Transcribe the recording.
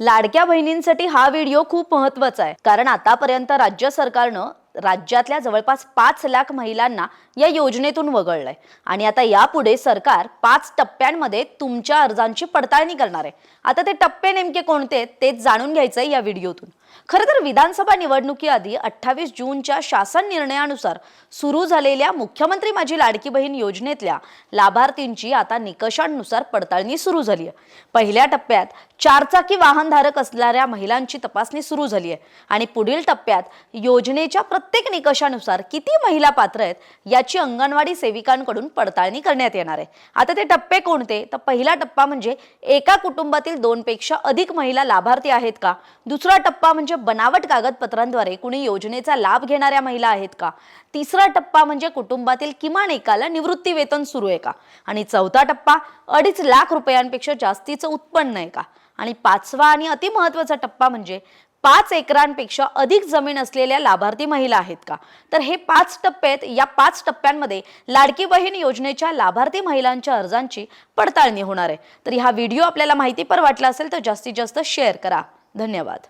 लाडक्या बहिणींसाठी हा व्हिडिओ खूप महत्त्वाचा आहे. कारण आतापर्यंत राज्य सरकारनं राज्यातल्या जवळपास पाच लाख महिलांना या योजनेतून वगळलंय. आणि आता यापुढे सरकार पाच टप्प्यांमध्ये तुमच्या अर्जांची पडताळणी करणार आहे. आता ते टप्पे नेमके कोणते तेच जाणून घ्यायचंय या व्हिडिओतून. खरं तर विधानसभा निवडणुकीआधी अठ्ठावीस जूनच्या शासन निर्णयानुसार सुरू झालेल्या मुख्यमंत्री माझी लाडकी बहीण योजनेतल्या लाभार्थींची आता निकषांनुसार पडताळणी सुरू झाली आहे पहिल्या टप्प्यात चारचाकी वाहनधारक असणाऱ्या महिलांची तपासणी सुरू झाली आहे. आणि पुढील टप्प्यात योजनेच्या प्रत्येक निकषानुसार किती महिला पात्र आहेत याची अंगणवाडी सेविकांकडून पडताळणी करण्यात येणार आहे. आता ते टप्पे कोणते? तर पहिला टप्पा म्हणजे एका कुटुंबातील दोन पेक्षा अधिक महिला लाभार्थी आहेत का? दुसरा टप्पा म्हणजे बनावट कागदपत्रांद्वारे कुणी योजनेचा लाभ घेणाऱ्या महिला आहेत का? तिसरा टप्पा म्हणजे कुटुंबातील किमान एकाला निवृत्ती वेतन सुरू आहे का? आणि चौथा टप्पा अडीच लाख रुपयांपेक्षा जास्तीचं उत्पन्न आहे का? आणि पाचवा आणि अतिमहत्वाचा टप्पा म्हणजे पाच एकरांपेक्षा अधिक जमीन असलेल्या लाभार्थी महिला आहेत का? तर हे पाच टप्पे आहेत. या पाच टप्प्यांमध्ये लाडकी बहीण योजनेच्या लाभार्थी महिलांच्या अर्जांची पडताळणी होणार आहे. तर हा व्हिडिओ आपल्याला माहिती पर वाटला असेल तर जास्तीत जास्त शेअर करा. धन्यवाद.